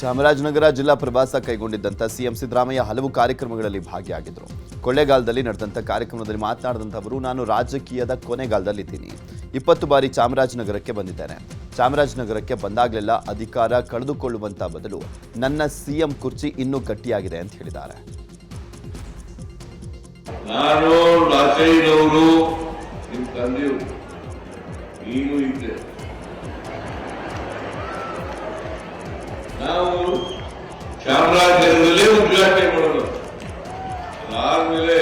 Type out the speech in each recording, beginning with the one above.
ಚಾಮರಾಜನಗರ ಜಿಲ್ಲಾ ಪ್ರವಾಸ ಕೈಗೊಂಡಿದ್ದಂಥ ಸಿಎಂ ಸಿದ್ದರಾಮಯ್ಯ ಹಲವು ಕಾರ್ಯಕ್ರಮಗಳಲ್ಲಿ ಭಾಗಿಯಾಗಿದ್ದರು ಕೊಳ್ಳೇಗಾಲದಲ್ಲಿ ನಡೆದಂಥ ಕಾರ್ಯಕ್ರಮದಲ್ಲಿ ಮಾತನಾಡಿದಂಥವರು ನಾನು ರಾಜಕೀಯದ ಕೊನೆಗಾಲದಲ್ಲಿದ್ದೀನಿ ಇಪ್ಪತ್ತು ಬಾರಿ ಚಾಮರಾಜನಗರಕ್ಕೆ ಬಂದಿದ್ದೇನೆ. ಚಾಮರಾಜನಗರಕ್ಕೆ ಬಂದಾಗಲೆಲ್ಲ ಅಧಿಕಾರ ಕಳೆದುಕೊಳ್ಳುವಂಥ ಬದಲು ನನ್ನ ಸಿಎಂ ಕುರ್ಚಿ ಇನ್ನೂ ಗಟ್ಟಿಯಾಗಿದೆ ಅಂತ ಹೇಳಿದ್ದಾರೆ. ನಾನು ಚಾಮರಾಜನಗರದಲ್ಲೇ ಉದ್ಘಾಟನೆ ಮಾಡೋದು ಅದಾದ್ಮೇಲೆ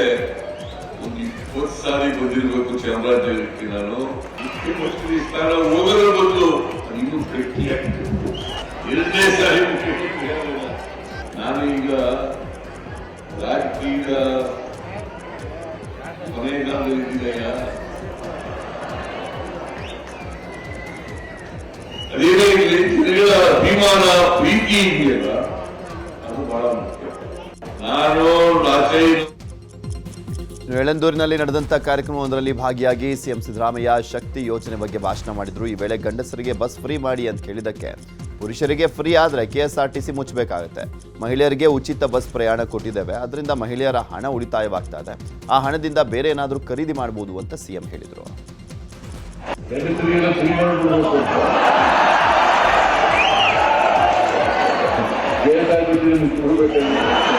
ಒಂದು ಇಪ್ಪತ್ತು ಸಾರಿ ಬಂದಿರ್ಬೇಕು ಚಾಮರಾಜನಗರಕ್ಕೆ ನಾನು. ಮುಖ್ಯಮಂತ್ರಿ ಸ್ಥಾನ ಹೋಗೋದ್ರ ಬದಲು ಇನ್ನೂ ಗಟ್ಟಿಯಾಗಿದೆ ಎರಡನೇ ಸಾರಿ ಮುಖ್ಯಮಂತ್ರಿ ನಾನು ಈಗ ರಾಜಕೀಯ ಕೊನೆಗಾಲದಲ್ಲಿದ್ದೀನಯ್ಯ ಅದೇನೇ ಇರಲಿ ಜನಗಳ ಅಭಿಮಾನ, ಪ್ರೀತಿ ಇದೆಯಲ್ಲ. ಯಳಂದೂರಿನಲ್ಲಿ ನಡೆದಂಥ ಕಾರ್ಯಕ್ರಮವೊಂದರಲ್ಲಿ ಭಾಗಿಯಾಗಿ ಸಿಎಂ ಸಿದ್ದರಾಮಯ್ಯ ಶಕ್ತಿ ಯೋಜನೆ ಬಗ್ಗೆ ಭಾಷಣ ಮಾಡಿದ್ರು. ಈ ವೇಳೆ ಗಂಡಸರಿಗೆ ಬಸ್ ಫ್ರೀ ಮಾಡಿ ಅಂತ ಕೇಳಿದ್ದಕ್ಕೆ. ಪುರುಷರಿಗೆ ಫ್ರೀ ಆದರೆ ಕೆಎಸ್ಆರ್ಟಿಸಿ ಮುಚ್ಚಬೇಕಾಗುತ್ತೆ. ಮಹಿಳೆಯರಿಗೆ ಉಚಿತ ಬಸ್ ಪ್ರಯಾಣ ಕೊಟ್ಟಿದ್ದೇವೆ. ಅದರಿಂದ ಮಹಿಳೆಯರ ಹಣ ಉಳಿತಾಯವಾಗ್ತಾ ಇದೆ. ಆ ಹಣದಿಂದ ಬೇರೆ ಏನಾದರೂ ಖರೀದಿ ಮಾಡಬಹುದು ಅಂತ ಸಿಎಂ ಹೇಳಿದರು. ಹೆಂಗಸರಿಗೆಲ್ಲ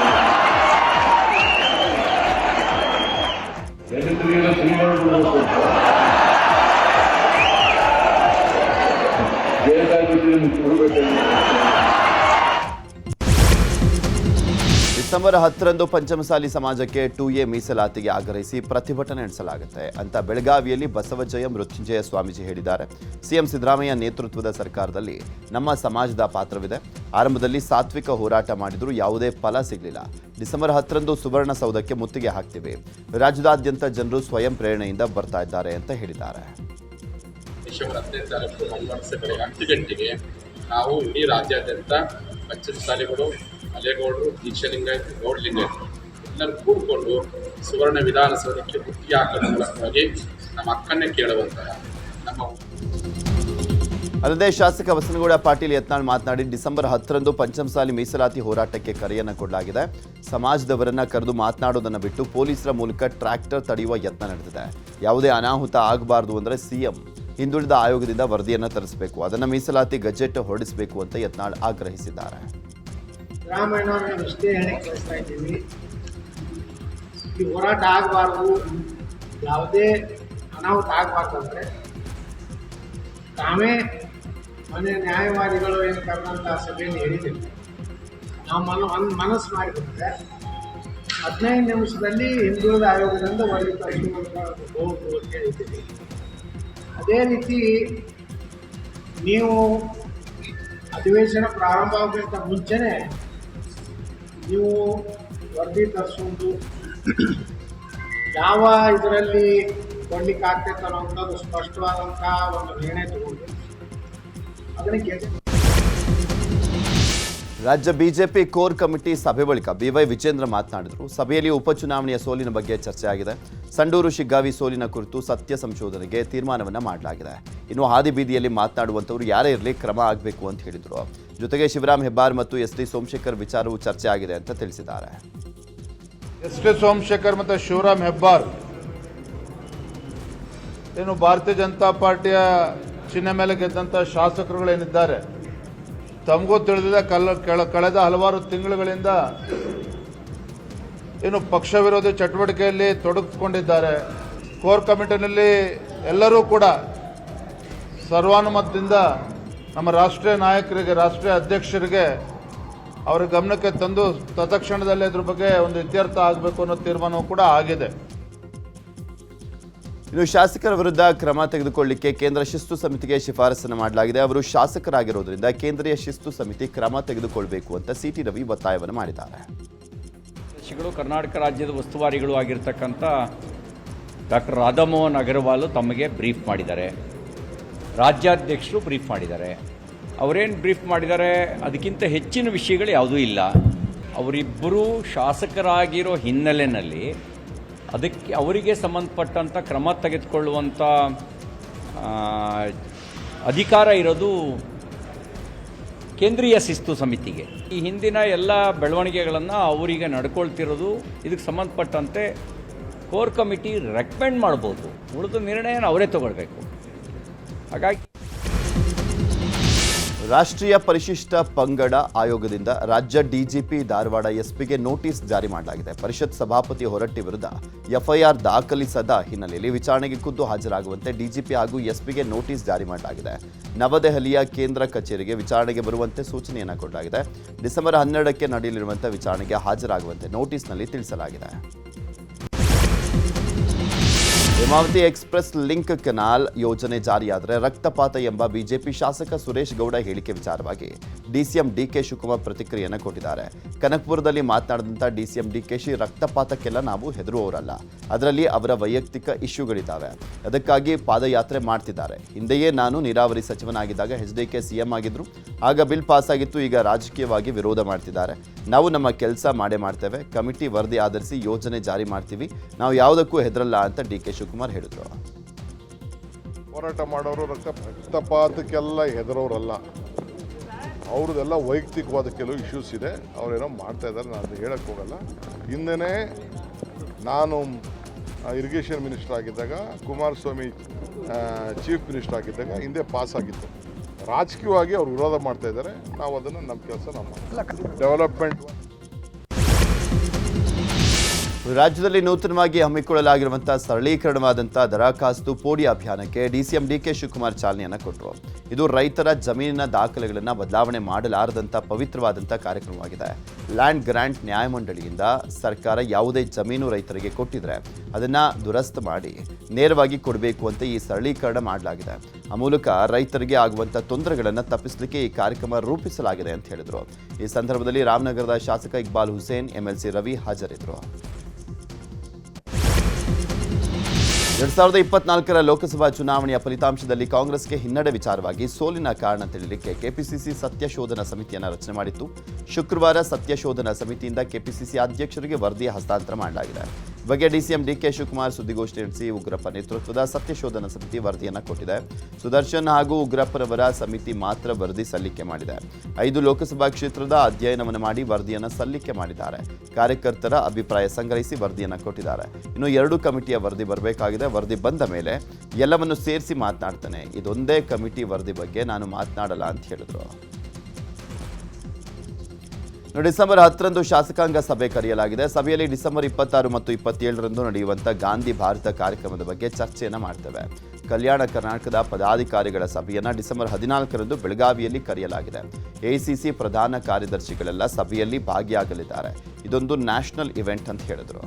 ಫ್ರೀ ಮಾಡ್ಬಿಡ್ಬೇಕು ಬೇಕಾಗಿದ್ರೆ ನಿಮ್ಗೆ ಕೊಡ್ಬೇಕಲ್ಲ ಡಿಸೆಂಬರ್ ಹತ್ತರಂದು ಪಂಚಮಸಾಲಿ ಸಮಾಜಕ್ಕೆ ಟು ಎ ಮೀಸಲಾತಿಗೆ ಆಗ್ರಹಿಸಿ ಪ್ರತಿಭಟನೆ ನಡೆಸಲಾಗುತ್ತೆ ಅಂತ ಬೆಳಗಾವಿಯಲ್ಲಿ ಬಸವಜಯ ಮೃತ್ಯುಂಜಯ ಸ್ವಾಮೀಜಿ ಹೇಳಿದ್ದಾರೆ. ಸಿಎಂ ಸಿದ್ದರಾಮಯ್ಯ ನೇತೃತ್ವದ ಸರ್ಕಾರದಲ್ಲಿ ನಮ್ಮ ಸಮಾಜದ ಪಾತ್ರವಿದೆ. ಆರಂಭದಲ್ಲಿ ಸಾತ್ವಿಕ ಹೋರಾಟ ಮಾಡಿದರೂ ಯಾವುದೇ ಫಲ ಸಿಗಲಿಲ್ಲ. ಡಿಸೆಂಬರ್ ಹತ್ತರಂದು ಸುವರ್ಣಸೌಧಕ್ಕೆ ಮುತ್ತಿಗೆ ಹಾಕ್ತೀವಿ. ರಾಜ್ಯದಾದ್ಯಂತ ಜನರು ಸ್ವಯಂ ಪ್ರೇರಣೆಯಿಂದ ಬರ್ತಾ ಇದ್ದಾರೆ ಅಂತ ಹೇಳಿದ್ದಾರೆ. ನಾವು ಇಡೀ ರಾಜ್ಯಾದ್ಯಂತ ಪಂಚಮಸಾಲಿಗಳು ಮಲೆಗೌಡರು ದೀಕ್ಷಲಿಂಗ ಗೌಡಲಿಂಗ ಎಲ್ಲರೂ ಕೂಡಿಕೊಂಡು ಸುವರ್ಣ ವಿಧಾನಸೌಧಕ್ಕೆ ಮುತ್ತಿಗೆ ಹಾಕುವ ಮೂಲಕವಾಗಿ ನಮ್ಮ ಹಕ್ಕನ್ನೇ ಕೇಳುವಂತಹ ನಮ್ಮ ಅಲ್ಲದೆ ಶಾಸಕ ಬಸನಗೌಡ ಪಾಟೀಲ್ ಯತ್ನಾಳ್ ಮಾತನಾಡಿ, ಡಿಸೆಂಬರ್ ಹತ್ತರಂದು ಪಂಚಮಸಾಲಿ ಮೀಸಲಾತಿ ಹೋರಾಟಕ್ಕೆ ಕರೆಯನ್ನು ಕೊಡಲಾಗಿದೆ. ಸಮಾಜದವರನ್ನ ಕರೆದು ಮಾತನಾಡೋದನ್ನ ಬಿಟ್ಟು ಪೊಲೀಸರ ಮೂಲಕ ಟ್ರ್ಯಾಕ್ಟರ್ ತಡೆಯುವ ಯತ್ನ ನಡೆದಿದೆ. ಯಾವುದೇ ಅನಾಹುತ ಆಗಬಾರದು ಅಂದರೆ ಸಿಎಂ ಹಿಂದುಳಿದ ಆಯೋಗದಿಂದ ವರದಿಯನ್ನು ತರಿಸಬೇಕು. ಅದನ್ನು ಮೀಸಲಾತಿ ಗಜೆಟ್ ಹೊರಡಿಸಬೇಕು ಅಂತ ಯತ್ನಾಳ್ ಆಗ್ರಹಿಸಿದ್ದಾರೆ. ಸಿದ್ದರಾಮಯ್ಯನವ್ರು ನಾವು ಇಷ್ಟೇ ಹೇಳಿ ಕಳಿಸ್ತಾ ಇದ್ದೀವಿ. ಈ ಹೋರಾಟ ಆಗಬಾರ್ದು. ಯಾವುದೇ ಅನಾಹುತ ಆಗಬಾರ್ದು ಅಂದರೆ ತಾವೇ ಮನೆ ನ್ಯಾಯವಾದಿಗಳು ಏನು ಕರೆದಂಥ ಸಭೆಯಲ್ಲಿ ಹೇಳಿದ್ದೀವಿ. ನಾವು ಮನ ಒಂದು ಮನಸ್ಸು ಮಾಡಿಬಿಟ್ರೆ ಹದಿನೈದು ನಿಮಿಷದಲ್ಲಿ ಹಿಂದುಳಿದ ಆಯೋಗದಿಂದ ತರಿಸುವಂತ ಹೋಗು ಅಂತ ಹೇಳಿದ್ದೀವಿ. ಅದೇ ರೀತಿ ನೀವು ಅಧಿವೇಶನ ಪ್ರಾರಂಭ ಆಗಬೇಕಂತ ಮುಂಚೆನೇ ನೀವು ವರದಿ ತರಿಸೋದು ಯಾವ ಇದರಲ್ಲಿ ಕೊಡ್ಲಿಕ್ಕೆ ಆಗ್ತೈತೆ ಅನ್ನೋಂಥದ್ದು ಸ್ಪಷ್ಟವಾದಂಥ ಒಂದು ನಿರ್ಣಯ ತಗೊಂಡು ಅದನ್ನು ಗೆದ್ದು ರಾಜ್ಯ ಬಿಜೆಪಿ ಕೋರ್ ಕಮಿಟಿ ಸಭೆ ಬಳಿಕ ಬಿವೈ ವಿಜೇಂದ್ರ ಮಾತನಾಡಿದರು. ಸಭೆಯಲ್ಲಿ ಉಪಚುನಾವಣೆಯ ಸೋಲಿನ ಬಗ್ಗೆ ಚರ್ಚೆ ಆಗಿದೆ. ಸಂಡೂರು ಶಿಗ್ಗಾವಿ ಸೋಲಿನ ಕುರಿತು ಸತ್ಯ ಸಂಶೋಧನೆಗೆ ತೀರ್ಮಾನವನ್ನು ಮಾಡಲಾಗಿದೆ. ಇನ್ನು ಹಾದಿ ಬೀದಿಯಲ್ಲಿ ಮಾತನಾಡುವಂಥವರು ಯಾರೇ ಇರಲಿ ಕ್ರಮ ಆಗಬೇಕು ಅಂತ ಹೇಳಿದರು. ಜೊತೆಗೆ ಶಿವರಾಮ್ ಹೆಬ್ಬಾರ್ ಮತ್ತು ಎಸ್ ಡಿ ಸೋಮಶೇಖರ್ ವಿಚಾರವು ಚರ್ಚೆ ಆಗಿದೆ ಅಂತ ತಿಳಿಸಿದ್ದಾರೆ. ಎಸ್ ಡಿ ಸೋಮಶೇಖರ್ ಮತ್ತು ಶಿವರಾಮ್ ಹೆಬ್ಬಾರ್. ಏನು ಭಾರತೀಯ ಜನತಾ ಪಾರ್ಟಿಯ ಚಿಹ್ನೆ ಮೇಲೆ ಗೆದ್ದಂಥ ಶಾಸಕರುಗಳೇನಿದ್ದಾರೆ? ತಮಗೂ ತಿಳಿದಿದೆ, ಕಲ್ಲ ಕೆಳ ಕಳೆದ ಹಲವಾರು ತಿಂಗಳುಗಳಿಂದ ಏನು ಪಕ್ಷ ವಿರೋಧಿ ಚಟುವಟಿಕೆಯಲ್ಲಿ ತೊಡಗಿಸ್ಕೊಂಡಿದ್ದಾರೆ. ಕೋರ್ ಕಮಿಟಿನಲ್ಲಿ ಎಲ್ಲರೂ ಕೂಡ ಸರ್ವಾನುಮತದಿಂದ ನಮ್ಮ ರಾಷ್ಟ್ರೀಯ ನಾಯಕರಿಗೆ, ರಾಷ್ಟ್ರೀಯ ಅಧ್ಯಕ್ಷರಿಗೆ ಅವರ ಗಮನಕ್ಕೆ ತಂದು, ತತ್ಕ್ಷಣದಲ್ಲಿ ಇದ್ರ ಬಗ್ಗೆ ಒಂದು ಇತ್ಯರ್ಥ ಆಗಬೇಕು ಅನ್ನೋ ತೀರ್ಮಾನವೂ ಕೂಡ ಆಗಿದೆ. ಇನ್ನು ಶಾಸಕರ ವಿರುದ್ಧ ಕ್ರಮ ತೆಗೆದುಕೊಳ್ಳಿಕ್ಕೆ ಕೇಂದ್ರ ಶಿಸ್ತು ಸಮಿತಿಗೆ ಶಿಫಾರಸನ್ನು ಮಾಡಲಾಗಿದೆ. ಅವರು ಶಾಸಕರಾಗಿರೋದ್ರಿಂದ ಕೇಂದ್ರೀಯ ಶಿಸ್ತು ಸಮಿತಿ ಕ್ರಮ ತೆಗೆದುಕೊಳ್ಬೇಕು ಅಂತ ಸಿಟಿ ರವಿ ಒತ್ತಾಯವನ್ನು ಮಾಡಿದ್ದಾರೆ. ಕರ್ನಾಟಕ ರಾಜ್ಯದ ಉಸ್ತುವಾರಿಗಳು ಆಗಿರ್ತಕ್ಕಂಥ ಡಾಕ್ಟರ್ ರಾಧಾಮೋಹನ್ ಅಗರ್ವಾಲ್ ತಮಗೆ ಬ್ರೀಫ್ ಮಾಡಿದ್ದಾರೆ. ರಾಜ್ಯಾಧ್ಯಕ್ಷರು ಬ್ರೀಫ್ ಮಾಡಿದ್ದಾರೆ. ಅವರೇನು ಬ್ರೀಫ್ ಮಾಡಿದ್ದಾರೆ? ಅದಕ್ಕಿಂತ ಹೆಚ್ಚಿನ ವಿಷಯಗಳು ಯಾವುದೂ ಇಲ್ಲ. ಅವರಿಬ್ಬರೂ ಶಾಸಕರಾಗಿರೋ ಹಿನ್ನೆಲೆಯಲ್ಲಿ ಅದಕ್ಕೆ ಅವರಿಗೆ ಸಂಬಂಧಪಟ್ಟಂಥ ಕ್ರಮ ತೆಗೆದುಕೊಳ್ಳುವಂಥ ಅಧಿಕಾರ ಇರೋದು ಕೇಂದ್ರೀಯ ಶಿಸ್ತು ಸಮಿತಿಗೆ. ಈ ಹಿಂದಿನ ಎಲ್ಲ ಬೆಳವಣಿಗೆಗಳನ್ನು ಅವರಿಗೆ ನಡ್ಕೊಳ್ತಿರೋದು, ಇದಕ್ಕೆ ಸಂಬಂಧಪಟ್ಟಂತೆ ಕೋರ್ ಕಮಿಟಿ ರೆಕಮೆಂಡ್ ಮಾಡ್ಬೋದು. ಉಳಿದ ನಿರ್ಣಯನ ಅವರೇ ತಗೊಳ್ಬೇಕು. ಹಾಗಾಗಿ ರಾಷ್ಟ್ರೀಯ ಪರಿಶಿಷ್ಟ ಪಂಗಡ ಆಯೋಗದಿಂದ ರಾಜ್ಯ ಡಿಜಿಪಿ ಧಾರವಾಡ ಎಸ್ಪಿಗೆ ನೋಟಿಸ್ ಜಾರಿ ಮಾಡಲಾಗಿದೆ. ಪರಿಷತ್ ಸಭಾಪತಿ ಹೊರಟ್ಟಿ ವಿರುದ್ಧ ಎಫ್ಐಆರ್ ದಾಖಲಿಸದ ಹಿನ್ನೆಲೆಯಲ್ಲಿ ವಿಚಾರಣೆಗೆ ಖುದ್ದು ಹಾಜರಾಗುವಂತೆ ಡಿಜಿಪಿ ಹಾಗೂ ಎಸ್ಪಿಗೆ ನೋಟಿಸ್ ಜಾರಿ ಮಾಡಲಾಗಿದೆ. ನವದೆಹಲಿಯ ಕೇಂದ್ರ ಕಚೇರಿಗೆ ವಿಚಾರಣೆಗೆ ಬರುವಂತೆ ಸೂಚನೆಯನ್ನು ಕೊಡಲಾಗಿದೆ. ಡಿಸೆಂಬರ್ ಹನ್ನೆರಡಕ್ಕೆ ನಡೆಯಲಿರುವಂತೆ ವಿಚಾರಣೆಗೆ ಹಾಜರಾಗುವಂತೆ ನೋಟಿಸ್ನಲ್ಲಿ ತಿಳಿಸಲಾಗಿದೆ. ಹೇಮಾವತಿ ಎಕ್ಸ್ಪ್ರೆಸ್ ಲಿಂಕ್ ಕೆನಾಲ್ ಯೋಜನೆ ಜಾರಿಯಾದರೆ ರಕ್ತಪಾತ ಎಂಬ ಬಿಜೆಪಿ ಶಾಸಕ ಸುರೇಶ್ ಗೌಡ ಹೇಳಿಕೆ ವಿಚಾರವಾಗಿ ಡಿಸಿಎಂ ಡಿಕೆ ಶಿವಕುಮಾರ್ ಪ್ರತಿಕ್ರಿಯೆಯನ್ನು ಕೊಟ್ಟಿದ್ದಾರೆ. ಕನಕಪುರದಲ್ಲಿ ಮಾತನಾಡಿದಂಥ ಡಿಸಿಎಂ ಡಿಕೆಶಿ ರಕ್ತಪಾತಕ್ಕೆಲ್ಲ ನಾವು ಹೆದರುವವರಲ್ಲ. ಅದರಲ್ಲಿ ಅವರ ವೈಯಕ್ತಿಕ ಇಶ್ಯೂಗಳಿದ್ದಾವೆ. ಅದಕ್ಕಾಗಿ ಪಾದಯಾತ್ರೆ ಮಾಡ್ತಿದ್ದಾರೆ. ಹಿಂದೆಯೇ ನಾನು ನೀರಾವರಿ ಸಚಿವನಾಗಿದ್ದಾಗ ಎಚ್ ಡಿ ಕೆ ಸಿಎಂ ಆಗಿದ್ರು. ಆಗ ಬಿಲ್ ಪಾಸ್ ಆಗಿತ್ತು ಈಗ ರಾಜಕೀಯವಾಗಿ ವಿರೋಧ ಮಾಡ್ತಿದ್ದಾರೆ. ನಾವು ನಮ್ಮ ಕೆಲಸ ಮಾಡೇ ಮಾಡ್ತೇವೆ. ಕಮಿಟಿ ವರದಿ ಆಧರಿಸಿ ಯೋಜನೆ ಜಾರಿ ಮಾಡ್ತೀವಿ. ನಾವು ಯಾವುದಕ್ಕೂ ಹೆದರಲ್ಲ ಅಂತ ಡಿ ಕೆ ಶಿವಕುಮಾರ್ ಹೇಳಿದ್ರು. ಹೋರಾಟ ಮಾಡೋರು ರಕ್ತ ರಕ್ತಪಾತಕ್ಕೆಲ್ಲ ಹೆದರೋರಲ್ಲ. ಅವ್ರದ್ದೆಲ್ಲ ವೈಯಕ್ತಿಕವಾದ ಕೆಲವು ಇಶ್ಯೂಸ್ ಇದೆ. ಅವರೇನೋ ಮಾಡ್ತಾ ಇದ್ದಾರೆ. ನಾನು ಹೇಳಕ್ಕೆ ಹೋಗಲ್ಲ. ಹಿಂದೆ ನಾನು ಇರಿಗೇಷನ್ ಮಿನಿಸ್ಟರ್ ಆಗಿದ್ದಾಗ, ಕುಮಾರಸ್ವಾಮಿ ಚೀಫ್ ಮಿನಿಸ್ಟರ್ ಆಗಿದ್ದಾಗ ಹಿಂದೆ ಪಾಸ್ ಆಗಿತ್ತು. ರಾಜಕೀಯವಾಗಿ ಅವ್ರು ವಿರೋಧ ಮಾಡ್ತಾ ಇದ್ದಾರೆ. ನಾವು ಅದನ್ನು ನಮ್ಮ ಕೆಲಸ ನಾವು ಡೆವಲಪ್ಮೆಂಟ್ ರಾಜ್ಯದಲ್ಲಿ ನೂತನವಾಗಿ ಹಮ್ಮಿಕೊಳ್ಳಲಾಗಿರುವಂತಹ ಸರಳೀಕರಣವಾದಂತಹ ದರಖಾಸ್ತು ಪೋಡಿ ಅಭಿಯಾನಕ್ಕೆ ಡಿಸಿಎಂ ಡಿಕೆ ಶಿವಕುಮಾರ್ ಚಾಲನೆಯನ್ನು ಕೊಟ್ಟರು. ಇದು ರೈತರ ಜಮೀನಿನ ದಾಖಲೆಗಳನ್ನು ಬದಲಾವಣೆ ಮಾಡಲಾರದಂಥ ಪವಿತ್ರವಾದಂಥ ಕಾರ್ಯಕ್ರಮವಾಗಿದೆ. ಲ್ಯಾಂಡ್ ಗ್ರಾಂಟ್ ನ್ಯಾಯಮಂಡಳಿಯಿಂದ ಸರ್ಕಾರ ಯಾವುದೇ ಜಮೀನು ರೈತರಿಗೆ ಕೊಟ್ಟಿದ್ರೆ ಅದನ್ನ ದುರಸ್ತು ಮಾಡಿ ನೇರವಾಗಿ ಕೊಡಬೇಕು ಅಂತ ಈ ಸರಳೀಕರಣ ಮಾಡಲಾಗಿದೆ. ಆ ಮೂಲಕ ರೈತರಿಗೆ ಆಗುವಂಥ ತೊಂದರೆಗಳನ್ನು ತಪ್ಪಿಸಲಿಕ್ಕೆ ಈ ಕಾರ್ಯಕ್ರಮ ರೂಪಿಸಲಾಗಿದೆ ಅಂತ ಹೇಳಿದರು. ಈ ಸಂದರ್ಭದಲ್ಲಿ ರಾಮನಗರದ ಶಾಸಕ ಇಕ್ಬಾಲ್ ಹುಸೇನ್, ಎಂಎಲ್ಸಿ ರವಿ ಹಾಜರಿದ್ದರು ಎರಡ್ ಸಾವಿರದ ಇಪ್ಪತ್ನಾಲ್ಕರ ಲೋಕಸಭಾ ಚುನಾವಣೆಯ ಫಲಿತಾಂಶದಲ್ಲಿ ಕಾಂಗ್ರೆಸ್ಗೆ ಹಿನ್ನಡೆ ವಿಚಾರವಾಗಿ ಸೋಲಿನ ಕಾರಣ ತಿಳಿಯಲಿಕ್ಕೆ ಕೆಪಿಸಿಸಿ ಸತ್ಯಶೋಧನಾ ಸಮಿತಿಯನ್ನು ರಚನೆ ಮಾಡಿತ್ತು. ಶುಕ್ರವಾರ ಸತ್ಯಶೋಧನಾ ಸಮಿತಿಯಿಂದ ಕೆಪಿಸಿಸಿ ಅಧ್ಯಕ್ಷರಿಗೆ ವರದಿ ಹಸ್ತಾಂತರ ಮಾಡಲಾಗಿದೆ. ಬಗ್ಗೆ ಡಿಸಿಎಂ ಡಿಕೆ ಶಿವಕುಮಾರ್ ಸುದ್ದಿಗೋಷ್ಠಿ ನಡೆಸಿ ಉಗ್ರಪ್ಪ ನೇತೃತ್ವದ ಸತ್ಯಶೋಧನಾ ಸಮಿತಿ ವರದಿಯನ್ನು ಕೊಟ್ಟಿದೆ. ಸುದರ್ಶನ್ ಹಾಗೂ ಉಗ್ರಪ್ಪರವರ ಸಮಿತಿ ಮಾತ್ರ ವರದಿ ಸಲ್ಲಿಕೆ ಮಾಡಿದೆ. ಐದು ಲೋಕಸಭಾ ಕ್ಷೇತ್ರದ ಅಧ್ಯಯನವನ್ನು ಮಾಡಿ ವರದಿಯನ್ನು ಸಲ್ಲಿಕೆ ಮಾಡಿದ್ದಾರೆ. ಕಾರ್ಯಕರ್ತರ ಅಭಿಪ್ರಾಯ ಸಂಗ್ರಹಿಸಿ ವರದಿಯನ್ನು ಕೊಟ್ಟಿದ್ದಾರೆ. ಇನ್ನು ಎರಡು ಕಮಿಟಿಯ ವರದಿ ಬರಬೇಕಾಗಿದೆ. ವರದಿ ಬಂದ ಮೇಲೆ ಎಲ್ಲವನ್ನು ಸೇರಿಸಿ ಮಾತನಾಡ್ತಾನೆ. ಇದೊಂದೇ ಕಮಿಟಿ ವರದಿ ಬಗ್ಗೆ ನಾನು ಮಾತನಾಡಲ್ಲ ಅಂತ ಹೇಳಿದ್ರು. ಡಿಸೆಂಬರ್ ಹತ್ತರಂದು ಶಾಸಕಾಂಗ ಸಭೆ ಕರೆಯಲಾಗಿದೆ. ಸಭೆಯಲ್ಲಿ ಡಿಸೆಂಬರ್ ಇಪ್ಪತ್ತಾರು ಮತ್ತು ಇಪ್ಪತ್ತೇಳರಂದು ನಡೆಯುವಂಥ ಗಾಂಧಿ ಭಾರತ ಕಾರ್ಯಕ್ರಮದ ಬಗ್ಗೆ ಚರ್ಚೆಯನ್ನು ಮಾಡ್ತೇವೆ. ಕಲ್ಯಾಣ ಕರ್ನಾಟಕದ ಪದಾಧಿಕಾರಿಗಳ ಸಭೆಯನ್ನು ಡಿಸೆಂಬರ್ ಹದಿನಾಲ್ಕರಂದು ಬೆಳಗಾವಿಯಲ್ಲಿ ಕರೆಯಲಾಗಿದೆ. ಎಐಸಿಸಿ ಪ್ರಧಾನ ಕಾರ್ಯದರ್ಶಿಗಳೆಲ್ಲ ಸಭೆಯಲ್ಲಿ ಭಾಗಿಯಾಗಲಿದ್ದಾರೆ. ಇದೊಂದು ನ್ಯಾಷನಲ್ ಇವೆಂಟ್ ಅಂತ ಹೇಳಿದರು.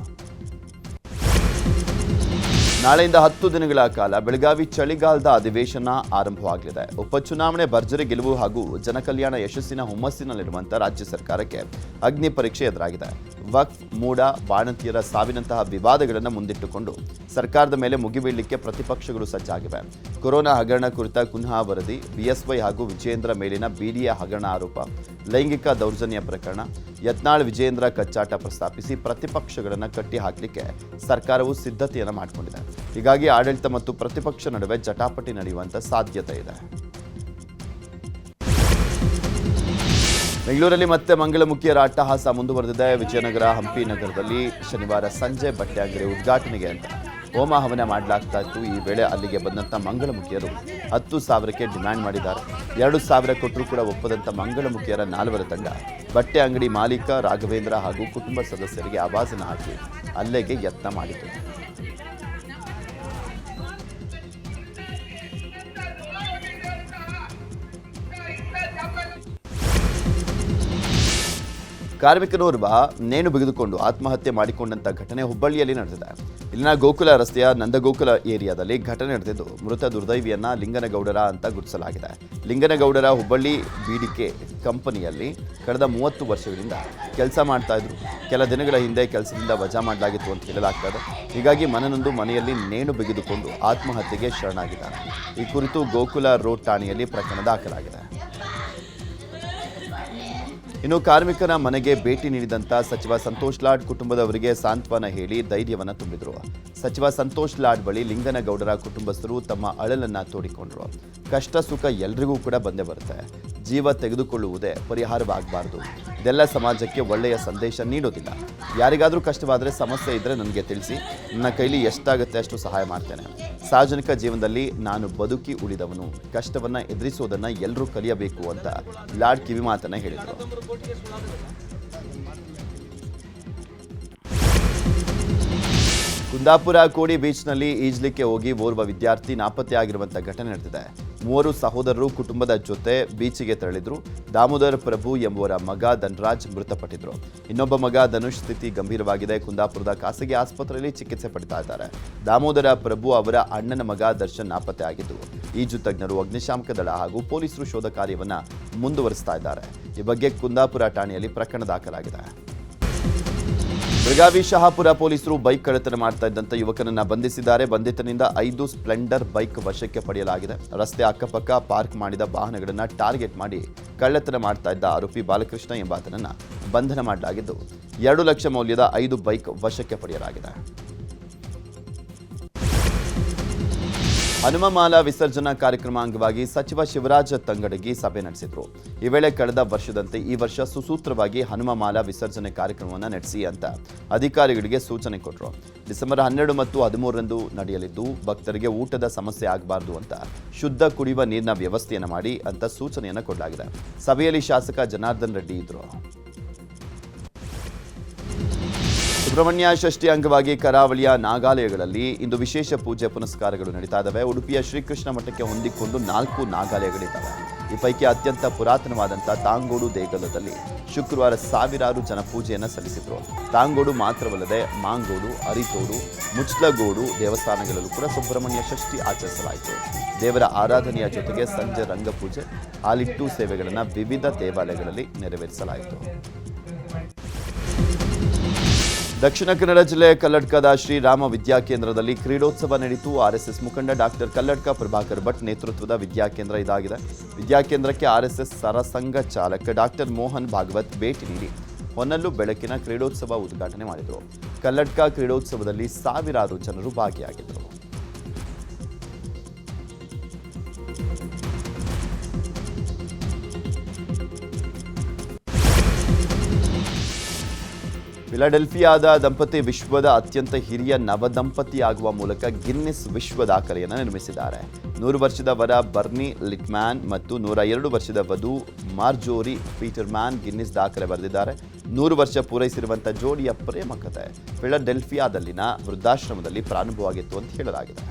ನಾಳೆಯಿಂದ ಹತ್ತು ದಿನಗಳ ಕಾಲ ಬೆಳಗಾವಿ ಚಳಿಗಾಲದ ಅಧಿವೇಶನ ಆರಂಭವಾಗಲಿದೆ. ಉಪಚುನಾವಣೆ ಭರ್ಜರಿ ಗೆಲುವು ಹಾಗೂ ಜನಕಲ್ಯಾಣ ಯಶಸ್ಸಿನ ಹುಮ್ಮಸ್ಸಿನಲ್ಲಿರುವಂಥ ರಾಜ್ಯ ಸರ್ಕಾರಕ್ಕೆ ಅಗ್ನಿ ಪರೀಕ್ಷೆ ಎದುರಾಗಿದೆ. ವಕ್ಫ್ ಮೂಡ ಬಾಣಂತಿಯರ ಸಾವಿನಂತಹ ವಿವಾದಗಳನ್ನು ಮುಂದಿಟ್ಟುಕೊಂಡು ಸರ್ಕಾರದ ಮೇಲೆ ಮುಗಿಬೀಳಲಿಕ್ಕೆ ಪ್ರತಿಪಕ್ಷಗಳು ಸಜ್ಜಾಗಿವೆ. ಕೊರೋನಾ ಹಗರಣ ಕುರಿತ ಕುನ್ಹಾ ವರದಿ, ಬಿಎಸ್ವೈ ಹಾಗೂ ವಿಜೇಂದ್ರ ಮೇಲಿನ ಬಿಡಿಎ ಹಗರಣ ಆರೋಪ, ಲೈಂಗಿಕ ದೌರ್ಜನ್ಯ ಪ್ರಕರಣ, ಯತ್ನಾಳ್ ವಿಜೇಂದ್ರ ಕಚ್ಚಾಟ ಪ್ರಸ್ತಾಪಿಸಿ ಪ್ರತಿಪಕ್ಷಗಳನ್ನು ಕಟ್ಟಿ ಹಾಕಲಿಕ್ಕೆ ಸರ್ಕಾರವು ಸಿದ್ಧತೆಯನ್ನು ಮಾಡಿಕೊಂಡಿದೆ. ಹೀಗಾಗಿ ಆಡಳಿತ ಮತ್ತು ಪ್ರತಿಪಕ್ಷ ನಡುವೆ ಜಟಾಪಟಿ ನಡೆಯುವಂಥ ಸಾಧ್ಯತೆ ಇದೆ. ಬೆಂಗಳೂರಲ್ಲಿ ಮತ್ತೆ ಮಂಗಳಮುಖಿಯರ ಅಟ್ಟಹಾಸ ಮುಂದುವರೆದಿದೆ. ವಿಜಯನಗರ ಹಂಪಿ ನಗರದಲ್ಲಿ ಶನಿವಾರ ಸಂಜೆ ಬಟ್ಟೆ ಅಂಗಡಿ ಉದ್ಘಾಟನೆಗೆ ಅಂತ ಹೋಮ ಹವನ ಮಾಡಲಾಗ್ತಾ ಇತ್ತು. ಈ ವೇಳೆ ಅಲ್ಲಿಗೆ ಬಂದಂಥ ಮಂಗಳಮುಖಿಯರು ಹತ್ತು ಸಾವಿರಕ್ಕೆ ಡಿಮ್ಯಾಂಡ್ ಮಾಡಿದ್ದಾರೆ. ಎರಡು ಸಾವಿರ ಕೊಟ್ಟರೂ ಕೂಡ ಒಪ್ಪದಂಥ ಮಂಗಳಮುಖಿಯರ ನಾಲ್ವರ ತಂಡ ಬಟ್ಟೆ ಅಂಗಡಿ ಮಾಲೀಕ ರಾಘವೇಂದ್ರ ಹಾಗೂ ಕುಟುಂಬ ಸದಸ್ಯರಿಗೆ ಆವಾಸನ ಹಾಕಿ ಅಲ್ಲೆಗೆ ಯತ್ನ ಮಾಡಿತು. ಕಾರ್ಮಿಕನೋರ್ವ ನೇಣು ಬಿಗಿದುಕೊಂಡು ಆತ್ಮಹತ್ಯೆ ಮಾಡಿಕೊಂಡಂತ ಘಟನೆ ಹುಬ್ಬಳ್ಳಿಯಲ್ಲಿ ನಡೆದಿದೆ. ಇಲ್ಲಿನ ಗೋಕುಲ ರಸ್ತೆಯ ನಂದಗೋಕುಲ ಏರಿಯಾದಲ್ಲಿ ಘಟನೆ ನಡೆದಿದ್ದು, ಮೃತ ದುರ್ದೈವಿಯನ್ನ ಲಿಂಗನಗೌಡರ ಅಂತ ಗುರುತಿಸಲಾಗಿದೆ. ಲಿಂಗನಗೌಡರ ಹುಬ್ಬಳ್ಳಿ ಬಿಡಿಕೆ ಕಂಪನಿಯಲ್ಲಿ ಕಳೆದ ಮೂವತ್ತು ವರ್ಷಗಳಿಂದ ಕೆಲಸ ಮಾಡ್ತಾ ಇದ್ರು. ಕೆಲ ದಿನಗಳ ಹಿಂದೆ ಕೆಲಸದಿಂದ ವಜಾ ಮಾಡಲಾಗಿತ್ತು ಅಂತ ಹೇಳಲಾಗ್ತಾ ಇದೆ ಹೀಗಾಗಿ ಮನನೊಂದು ಮನೆಯಲ್ಲಿ ನೇಣು ಬಿಗಿದುಕೊಂಡು ಆತ್ಮಹತ್ಯೆಗೆ ಶರಣಾಗಿದ್ದಾರೆ. ಈ ಕುರಿತು ಗೋಕುಲ ರೋಡ್ ಠಾಣೆಯಲ್ಲಿ ಪ್ರಕರಣ ದಾಖಲಾಗಿದೆ. ಇನ್ನು ಕಾರ್ಮಿಕರ ಮನೆಗೆ ಭೇಟಿ ನೀಡಿದಂತ ಸಚಿವ ಸಂತೋಷ್ ಲಾಡ್ ಕುಟುಂಬದವರಿಗೆ ಸಾಂತ್ವನ ಹೇಳಿ ಧೈರ್ಯವನ್ನ ತುಂಬಿದ್ರು. ಸಚಿವ ಸಂತೋಷ್ ಲಾಡ್ ಬಳಿ ಲಿಂಗನಗೌಡರ ಕುಟುಂಬಸ್ಥರು ತಮ್ಮ ಅಳಲನ್ನ ತೋಡಿಕೊಂಡ್ರು. ಕಷ್ಟ ಸುಖ ಎಲ್ರಿಗೂ ಕೂಡ ಬಂದೇ ಬರುತ್ತೆ. ಜೀವ ತೆಗೆದುಕೊಳ್ಳುವುದೇ ಪರಿಹಾರವಾಗಬಾರ್ದು. ಇದೆಲ್ಲ ಸಮಾಜಕ್ಕೆ ಒಳ್ಳೆಯ ಸಂದೇಶ ನೀಡೋದಿಲ್ಲ. ಯಾರಿಗಾದರೂ ಕಷ್ಟವಾದರೆ ಸಮಸ್ಯೆ ಇದ್ದರೆ ನನಗೆ ತಿಳಿಸಿ. ನನ್ನ ಕೈಲಿ ಎಷ್ಟಾಗುತ್ತೆ ಅಷ್ಟು ಸಹಾಯ ಮಾಡ್ತೇನೆ. ಸಾರ್ವಜನಿಕ ಜೀವನದಲ್ಲಿ ನಾನು ಬದುಕಿ ಉಳಿದವನು. ಕಷ್ಟವನ್ನು ಎದುರಿಸೋದನ್ನು ಎಲ್ಲರೂ ಕಲಿಯಬೇಕು ಅಂತ ಲಾರ್ಡ್ ಕಿವಿಮಾತನ್ನು ಹೇಳಿದರು. ಕುಂದಾಪುರ ಕೋಡಿ ಬೀಚ್ನಲ್ಲಿ ಈಜ್ಲಿಕ್ಕೆ ಹೋಗಿ ಓರ್ವ ವಿದ್ಯಾರ್ಥಿ ನಾಪತ್ತೆಯಾಗಿರುವಂಥ ಘಟನೆ ನಡೆದಿದೆ. ಮೂವರು ಸಹೋದರರು ಕುಟುಂಬದ ಜೊತೆ ಬೀಚಿಗೆ ತೆರಳಿದ್ರು. ದಾಮೋದರ ಪ್ರಭು ಎಂಬುವರ ಮಗ ಧನ್ರಾಜ್ ಮೃತಪಟ್ಟಿದ್ರು. ಇನ್ನೊಬ್ಬ ಮಗ ಧನುಷ್ ಸ್ಥಿತಿ ಗಂಭೀರವಾಗಿದೆ. ಕುಂದಾಪುರದ ಖಾಸಗಿ ಆಸ್ಪತ್ರೆಯಲ್ಲಿ ಚಿಕಿತ್ಸೆ ಪಡಿತಾ ಇದ್ದಾರೆ. ದಾಮೋದರ ಪ್ರಭು ಅವರ ಅಣ್ಣನ ಮಗ ದರ್ಶನ್ ನಾಪತ್ತೆ ಆಗಿದ್ದು ಈಜು ತಜ್ಞರು ಅಗ್ನಿಶಾಮಕ ದಳ ಹಾಗೂ ಪೊಲೀಸರು ಶೋಧ ಕಾರ್ಯವನ್ನು ಮುಂದುವರಿಸ್ತಾ ಇದ್ದಾರೆ. ಈ ಬಗ್ಗೆ ಕುಂದಾಪುರ ಠಾಣೆಯಲ್ಲಿ ಪ್ರಕರಣ ದಾಖಲಾಗಿದೆ. ಬೆಳಗಾವಿ ಶಹಾಪುರ ಪೊಲೀಸರು ಬೈಕ್ ಕಳ್ಳತನ ಮಾಡ್ತಾ ಇದ್ದಂಥ ಯುವಕನನ್ನ ಬಂಧಿಸಿದ್ದಾರೆ. ಬಂಧಿತನಿಂದ ಐದು ಸ್ಪ್ಲೆಂಡರ್ ಬೈಕ್ ವಶಕ್ಕೆ ಪಡೆಯಲಾಗಿದೆ. ರಸ್ತೆ ಅಕ್ಕಪಕ್ಕ ಪಾರ್ಕ್ ಮಾಡಿದ ವಾಹನಗಳನ್ನು ಟಾರ್ಗೆಟ್ ಮಾಡಿ ಕಳ್ಳತನ ಮಾಡ್ತಾ ಇದ್ದ ಆರೋಪಿ ಬಾಲಕೃಷ್ಣ ಎಂಬಾತನನ್ನ ಬಂಧನ ಮಾಡಲಾಗಿದ್ದು, ಎರಡು ಲಕ್ಷ ಮೌಲ್ಯದ ಐದು ಬೈಕ್ ವಶಕ್ಕೆ ಪಡೆಯಲಾಗಿದೆ. ಹನುಮಮಾಲಾ ವಿಸರ್ಜನಾ ಕಾರ್ಯಕ್ರಮ ಅಂಗವಾಗಿ ಸಚಿವ ಶಿವರಾಜ ತಂಗಡಗಿ ಸಭೆ ನಡೆಸಿದರು. ಈ ವೇಳೆ ಕಳೆದ ವರ್ಷದಂತೆ ಈ ವರ್ಷ ಸುಸೂತ್ರವಾಗಿ ಹನುಮಮಾಲಾ ವಿಸರ್ಜನೆ ಕಾರ್ಯಕ್ರಮವನ್ನು ನಡೆಸಿ ಅಂತ ಅಧಿಕಾರಿಗಳಿಗೆ ಸೂಚನೆ ಕೊಟ್ಟರು ಡಿಸೆಂಬರ್ ಹನ್ನೆರಡು ಮತ್ತು ಹದಿಮೂರರಂದು ನಡೆಯಲಿದ್ದು, ಭಕ್ತರಿಗೆ ಊಟದ ಸಮಸ್ಯೆ ಆಗಬಾರದು ಅಂತ ಶುದ್ಧ ಕುಡಿಯುವ ನೀರಿನ ವ್ಯವಸ್ಥೆಯನ್ನು ಮಾಡಿ ಅಂತ ಸೂಚನೆಯನ್ನು ಕೊಡಲಾಗಿದೆ. ಸಭೆಯಲ್ಲಿ ಶಾಸಕ ಜನಾರ್ದನ್ ರೆಡ್ಡಿ ಇದ್ದರು ಸುಬ್ರಹ್ಮಣ್ಯ ಷಷ್ಠಿ ಅಂಗವಾಗಿ ಕರಾವಳಿಯ ನಾಗಾಲಯಗಳಲ್ಲಿ ಇಂದು ವಿಶೇಷ ಪೂಜೆ ಪುನಸ್ಕಾರಗಳು ನಡೀತಾ ಇದ್ದಾವೆ. ಉಡುಪಿಯ ಶ್ರೀಕೃಷ್ಣ ಮಠಕ್ಕೆ ಹೊಂದಿಕೊಂಡು ನಾಲ್ಕು ನಾಗಾಲಯಗಳಿದ್ದಾವೆ. ಈ ಪೈಕಿ ಅತ್ಯಂತ ಪುರಾತನವಾದಂಥ ತಾಂಗೋಡು ದೇಗುಲದಲ್ಲಿ ಶುಕ್ರವಾರ ಸಾವಿರಾರು ಜನ ಪೂಜೆಯನ್ನು ಸಲ್ಲಿಸಿದರು. ತಾಂಗೋಡು ಮಾತ್ರವಲ್ಲದೆ ಮಾಂಗೋಡು ಅರಿತೋಡು ಮುಚ್ಲಗೋಡು ದೇವಸ್ಥಾನಗಳಲ್ಲೂ ಕೂಡ ಸುಬ್ರಹ್ಮಣ್ಯ ಷಷ್ಠಿ ಆಚರಿಸಲಾಯಿತು. ದೇವರ ಆರಾಧನೆಯ ಜೊತೆಗೆ ಸಂಜೆ ರಂಗಪೂಜೆ, ಹಾಲಿಟ್ಟು ಸೇವೆಗಳನ್ನು ವಿವಿಧ ದೇವಾಲಯಗಳಲ್ಲಿ ನೆರವೇರಿಸಲಾಯಿತು. ದಕ್ಷಿಣ ಕನ್ನಡ ಜಿಲ್ಲೆಯ ಕಲ್ಲಡ್ಕದ ಶ್ರೀರಾಮ ವಿದ್ಯಾಕೇಂದ್ರದಲ್ಲಿ ಕ್ರೀಡೋತ್ಸವ ನಡೆಯಿತು ಆರ್ಎಸ್ಎಸ್ ಮುಖಂಡ ಡಾಕ್ಟರ್ ಕಲ್ಲಡ್ಕ ಪ್ರಭಾಕರ್ ಭಟ್ ನೇತೃತ್ವದ ವಿದ್ಯಾಕೇಂದ್ರ ಇದಾಗಿದೆ. ವಿದ್ಯಾಕೇಂದ್ರಕ್ಕೆ ಆರ್ಎಸ್ಎಸ್ ಸರಸಂಘ ಚಾಲಕ ಡಾಕ್ಟರ್ ಮೋಹನ್ ಭಾಗವತ್ ಭೇಟಿ ನೀಡಿ ಹೊನ್ನಲ್ಲು ಬೆಳಕಿನ ಕ್ರೀಡೋತ್ಸವ ಉದ್ಘಾಟನೆ ಮಾಡಿದರು. ಕಲ್ಲಡ್ಕ ಕ್ರೀಡೋತ್ಸವದಲ್ಲಿ ಸಾವಿರಾರು ಜನರು ಭಾಗಿಯಾಗಿದ್ದರು. ಫಿಲಡೆಲ್ಫಿಯಾದ ದಂಪತಿ ವಿಶ್ವದ ಅತ್ಯಂತ ಹಿರಿಯ ನವದಂಪತಿಯಾಗುವ ಮೂಲಕ ಗಿನ್ನಿಸ್ ವಿಶ್ವ ದಾಖಲೆಯನ್ನು ನಿರ್ಮಿಸಿದ್ದಾರೆ. ನೂರು ವರ್ಷದ ವರ ಬರ್ನಿ ಲಿಟ್ಮ್ಯಾನ್ ಮತ್ತು ನೂರ ಎರಡು ವರ್ಷದ ವಧು ಮಾರ್ಜೋರಿ ಪೀಟರ್ಮ್ಯಾನ್ ಗಿನ್ನಿಸ್ ದಾಖಲೆ ಬರೆದಿದ್ದಾರೆ. ನೂರು ವರ್ಷ ಪೂರೈಸಿರುವಂಥ ಜೋಡಿಯ ಪ್ರೇಮ ಕಥೆ ಫಿಲಡೆಲ್ಫಿಯಾದಲ್ಲಿನ ವೃದ್ಧಾಶ್ರಮದಲ್ಲಿ ಪ್ರಾರಂಭವಾಗಿತ್ತು ಅಂತ ಹೇಳಲಾಗಿದೆ.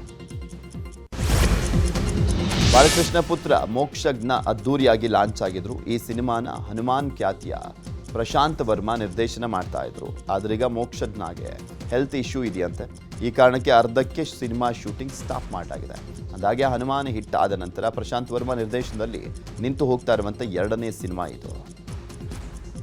ಬಾಲಕೃಷ್ಣ ಪುತ್ರ ಮೋಕ್ಷಜ್ಞ ಅದ್ದೂರಿಯಾಗಿ ಲಾಂಚ್ ಆಗಿದ್ರು ಈ ಸಿನಿಮಾನ ಹನುಮಾನ್ ಖ್ಯಾತಿಯ ಪ್ರಶಾಂತ್ ವರ್ಮಾ ನಿರ್ದೇಶನ ಮಾಡ್ತಾ ಇದ್ರು. ಆದ್ರೀಗ ಮೋಕ್ಷಜ್ಞಾಗೆ ಹೆಲ್ತ್ ಇಶ್ಯೂ ಇದೆಯಂತೆ. ಈ ಕಾರಣಕ್ಕೆ ಅರ್ಧಕ್ಕೆ ಸಿನಿಮಾ ಶೂಟಿಂಗ್ ಸ್ಟಾಪ್ ಮಾಡಾಗಿದೆ ಅಂದಾಗೆ ಹನುಮಾನ್ ಹಿಟ್ ಆದ ನಂತರ ಪ್ರಶಾಂತ್ ವರ್ಮಾ ನಿರ್ದೇಶನದಲ್ಲಿ ನಿಂತು ಹೋಗ್ತಾ ಇರುವಂಥ ಎರಡನೇ ಸಿನಿಮಾ ಇದು.